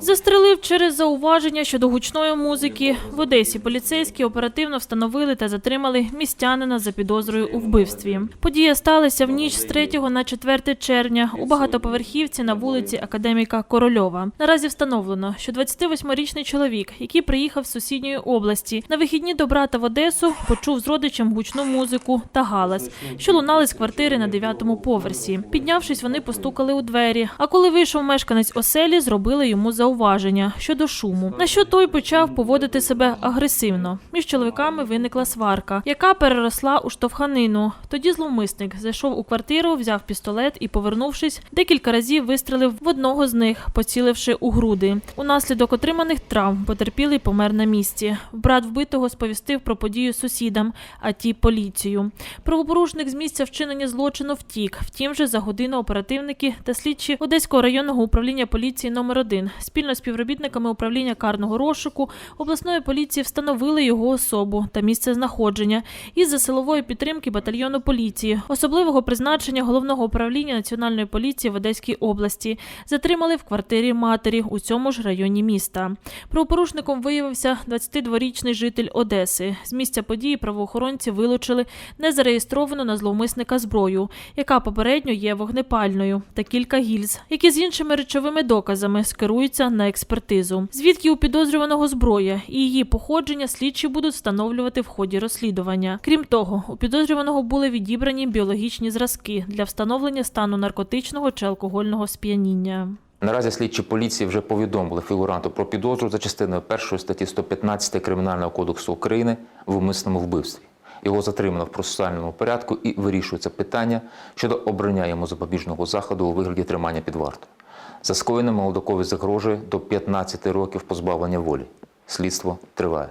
Застрелив через зауваження щодо гучної музики. В Одесі поліцейські оперативно встановили та затримали містянина за підозрою у вбивстві. Подія сталася в ніч з 3 на 4 червня у багатоповерхівці на вулиці Академіка Корольова. Наразі встановлено, що 28-річний чоловік, який приїхав з сусідньої області, на вихідні до брата в Одесу, почув з родичем гучну музику та галас, що лунали з квартири на 9-му поверсі. Піднявшись, вони постукали у двері. А коли вийшов мешканець оселі, зробили йому зауваження щодо шуму. На що той почав поводити себе агресивно. Між чоловіками виникла сварка, яка переросла у штовханину. Тоді зловмисник зайшов у квартиру, взяв пістолет і, повернувшись, декілька разів вистрелив в одного з них, поціливши у груди. Унаслідок отриманих травм потерпілий помер на місці. Брат вбитого сповістив про подію сусідам, а ті поліцію. Правопорушник з місця вчинення злочину втік. Втім, же за годину оперативники та слідчі Одеського районного управління поліції номер 1 спільно з співробітниками управління карного розшуку обласної поліції встановили його особу та місце знаходження із за силової підтримки батальйону поліції, особливого призначення головного управління національної поліції в Одеській області. Затримали в квартирі матері у цьому ж районі міста. Правопорушником виявився 22-річний житель Одеси. З місця події правоохоронці вилучили незареєстровану на зловмисника зброю, яка попередньо є вогнепальною, та кілька гільз, які з іншими речовими доказами скеруються на експертизу. Звідки у підозрюваного зброя і її походження слідчі будуть встановлювати в ході розслідування. Крім того, у підозрюваного були відібрані біологічні зразки для встановлення стану наркотичного чи алкогольного сп'яніння. Наразі слідчі поліції вже повідомили фігуранту про підозру за частиною 1 статті 115 Кримінального кодексу України в умисному вбивстві. Його затримано в процесуальному порядку і вирішується питання щодо обрання йому запобіжного заходу у вигляді тримання під вартою. За скоєним молодокові загрожує до 15 років позбавлення волі. Слідство триває.